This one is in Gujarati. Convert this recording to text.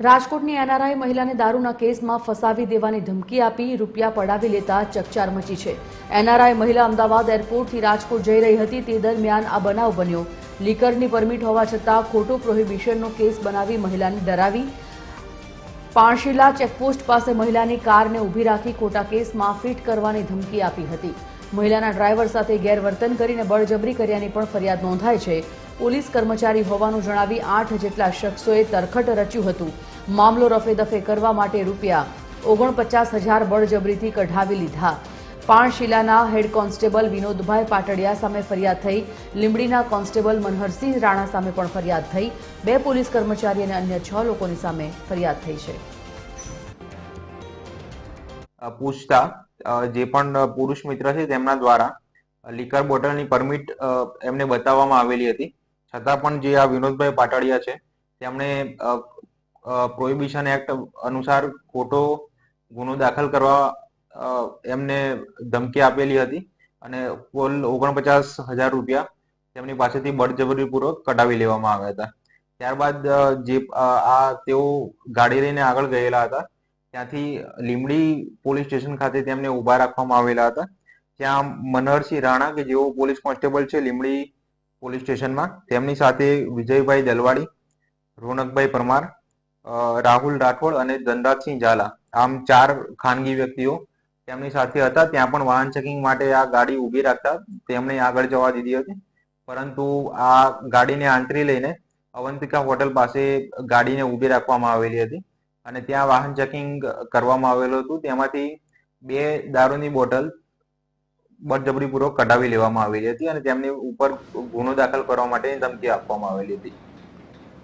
રાજકોટની એનઆરઆઈ મહિલાને દારૂના કેસમાં ફસાવી દેવાની ધમકી આપી રૂપિયા પડાવી લેતા ચકચાર મચી છે. એનઆરઆઈ મહિલા અમદાવાદ એરપોર્ટથી રાજકોટ જઈ રહી હતી તે દરમિયાન આ બનાવ બન્યો. લીકરની પરમિટ હોવા છતાં ખોટો પ્રોહિબિશનનો કેસ બનાવી મહિલાને ડરાવી. પાણશીલા ચેકપોસ્ટ પાસે મહિલાની કારને ઊભી રાખી ખોટા કેસમાં ફિટ કરવાની ધમકી આપી હતી. મહિલાના ડ્રાઈવર સાથે ગેરવર્તન કરીને બળજબરી કર્યાની પણ ફરિયાદ નોંધાય છે. પોલીસ કર્મચારી હોવાનું જણાવી આઠ જેટલા શખ્સોએ તરખટ રચ્યું હતું. મામલો રફે દફે કરવા માટે રૂપિયા ઓગણપચાસ હજાર બળજબરીથી કઢાવી લીધા. પાણશીલાના હેડ કોન્સ્ટેબલ વિનોદભાઈ પાટડિયા સામે ફરિયાદ થઈ. લીંબડીના કોન્સ્ટેબલ મનહરસિંહ રાણા સામે પણ ફરિયાદ થઈ. બે પોલીસ કર્મચારી અને અન્ય છ લોકોની સામે ફરિયાદ થઈ છે. પૂછતા જે પણ પુરુષ મિત્ર છે તેમના દ્વારા લીકર બોટલની પરમિટ એમને બતાવવામાં આવેલી હતી. છતાં પણ જે આ વિનોદભાઈ પાટડિયા છે, તેમણે પ્રોહિબિશન એક્ટ અનુસાર ખોટો ગુનો દાખલ કરવા એમને ધમકી આપેલી હતી અને કુલ ઓગણપચાસ હજાર રૂપિયા તેમની પાસેથી બળજબરીપૂર્વક કઢાવી લેવામાં આવ્યા હતા. ત્યારબાદ જે આ તેઓ ગાડી લઈને આગળ ગયેલા હતા. ત્યાંથી લીમડી પોલીસ સ્ટેશન ખાતે તેમને ઊભા રાખવામાં આવેલા હતા. ત્યાં મનહરસિંહ રાણા કે જેઓ પોલીસ કોન્સ્ટેબલ છે લીમડી પોલીસ સ્ટેશનમાં. તેમની સાથે વિજયભાઈ દલવાડી, રોનકભાઈ પરમાર રાહુલ રાઠોડ અને ધનરાજસિંહ ઝાલા. આમ ચાર ખાનગી વ્યક્તિઓ તેમની સાથે હતા. ત્યાં પણ વાહન ચેકિંગ માટે આ ગાડી ઊભી રાખતા તેમણે આગળ જવા દીધી હતી. પરંતુ આ ગાડીને આંતરી લઈને અવંતિકા હોટલ પાસે ગાડીને ઊભી રાખવામાં આવેલી હતી અને ત્યાં વાહન ચેકિંગ કરવામાં આવેલું હતું. તેમાંથી બે દારૂની બોટલ બળજબરીપૂર્વક કઢાવી લેવામાં આવેલી હતી અને તેમની ઉપર ગુનો દાખલ કરવા માટેની ધમકી આપવામાં આવેલી હતી.